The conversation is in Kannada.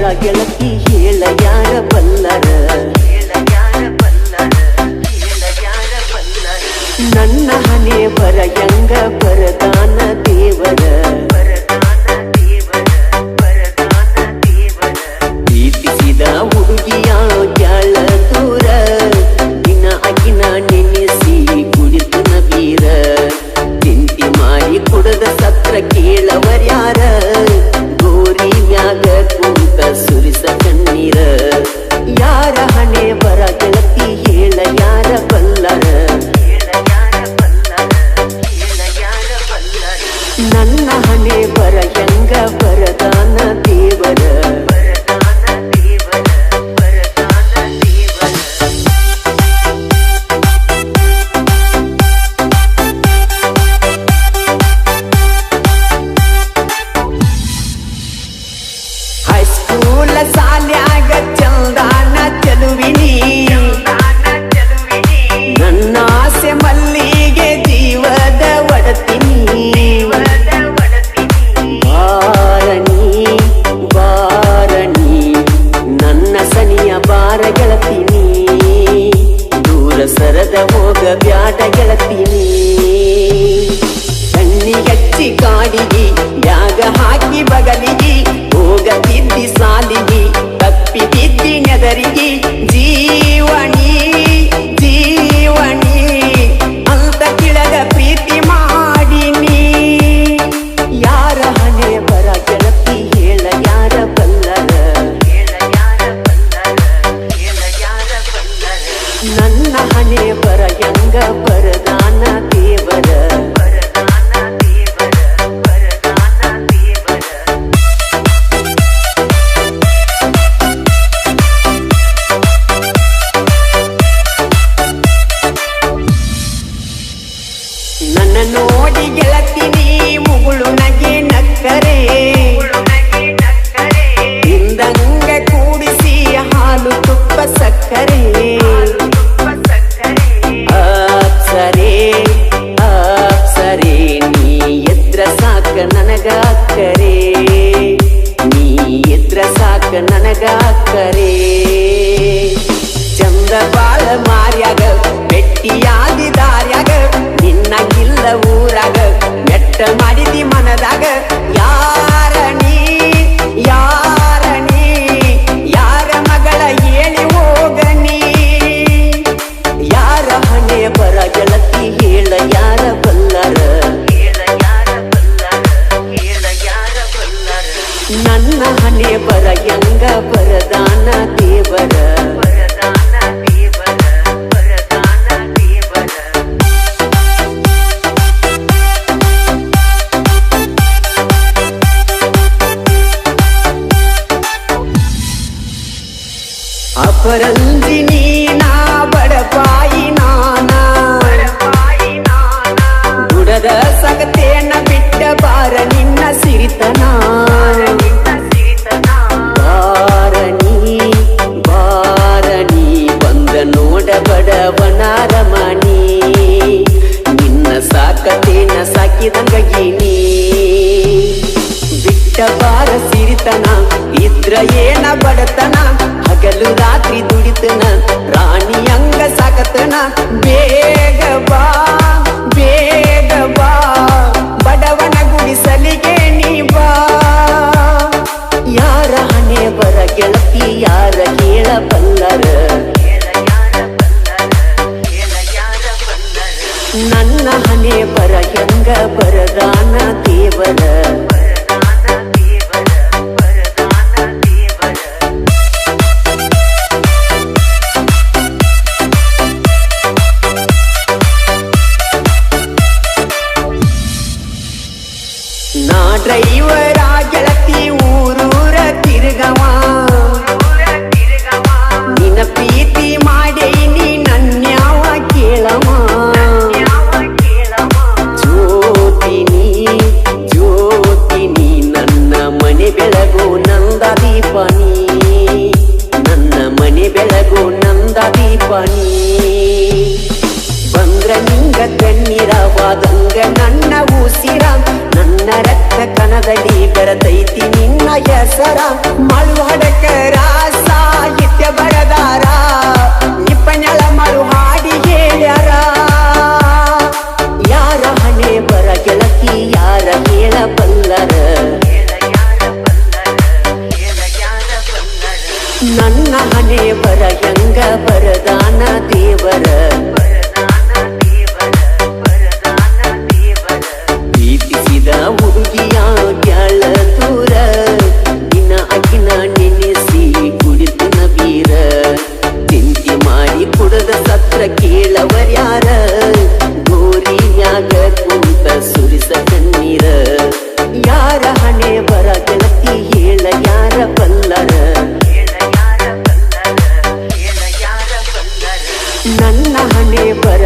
para la quilla ಕಾಡಿಗೆ ಯಾಗ ಹಾಕಿ ಬಗಲಿಗೆ ಹೋಗ ತಿದ್ದಿ ಸಾಲಿಗೆ. ನನ್ನ ನೋಡಿ ಗೆಳತಿನಿ ಮುಗುಳು ನಗೆ ನಕ್ಕರೆ. ಕೂಡಿಸಿ ಹಾಲು ತುಪ್ಪ ಸಕ್ಕರೆ. अपरंजिनी ना बड़पाई नाना दुडद सकते न बिट्ट बार निन्न सिरितनाना ಇದ್ರ ಏನ ಬಡತನ? ಹಗಲು ರಾತ್ರಿ ದುಡಿತನ. ರಾಣಿ ಅಂಗ ಸಾಕತನ. ಬೇಗ ಬಾ ಬೇಗ ಬಾ. ಬಡವನ ಗುಡಿಸಲಿಗೆ ನೀ ಬಾ. ಯಾರ ಹಣೆ ಬರ ಗೆಳತಿ, ಯಾರ ಕೇಳಬಲ್ಲರ ನನ್ನ ಹಣೆ ಬರ ಹೆಂಗ ಬರದಾನ ದೇವರ? నా డ్రైవర్ ఆ జలతి ఊరూర తిరగవా ಕಣದಲ್ಲಿ ಬೆರತೈತಿ ನಿನ್ನ ಹೆಸರ ಕೇಳವರ್ಯಾರ ಗೋರಿನ್ಯಾಗ ಕುಂತ ಸುರಿಸ ಕಣ್ಣೀರ. ಯಾರ ಹಣೆ ಬರ ಗೆಳತಿ ಹೇಳ ಯಾರ ಬಲ್ಲರ? ನನ್ನ ಹಣೆ ಬರ